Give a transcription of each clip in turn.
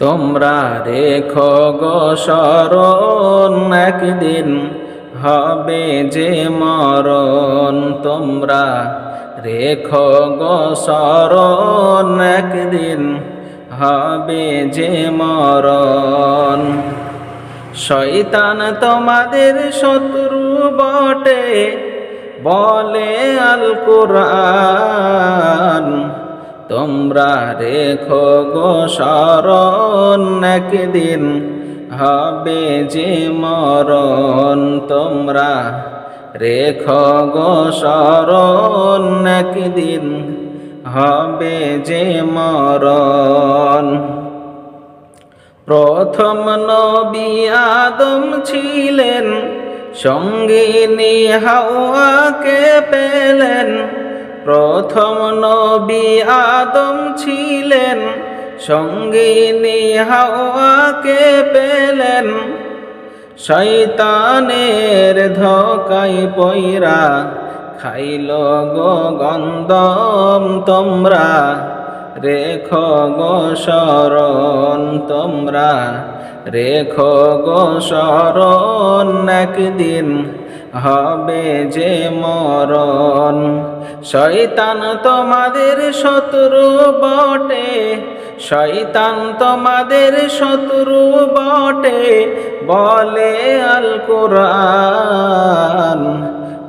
তোমরা রেখো গো শরণ, একদিন হবে যে মরণ। তোমরা রেখো গো শরণ, একদিন হবে যে মরণ। শৈতান তোমাদের শত্রু বটে, বলে আল তোমরা রেখো গো শরণ, একদিন হবে যে মরণ। তোমরা রেখো গো শরণ, একদিন হবে যে মরণ। প্রথম নবী আদম ছিলেন, সঙ্গিনী হাওয়াকে পেলেন। প্রথম নবী আদম ছিলেন সঙ্গিনী হাওয়াকে পেলেন। শৈতানের ধকাই পইরা খাইল গো গন্ধম তোমরা, রেখ গো শরণ তোমরা, রেখ গো শরণ একদিন হবে যে মরণ। শয়তান তোমাদের শত্রু বটে, শয়তান তোমাদের শত্রু বটে, বলে আল কোরআন,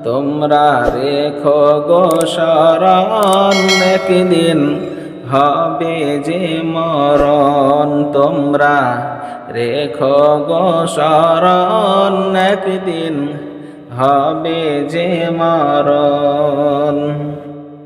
তোমরা রেখো গো শরণ, একদিন হবে যে মরণ, তোমরা রেখো গো শরণ, একদিন হবে যে মরণ।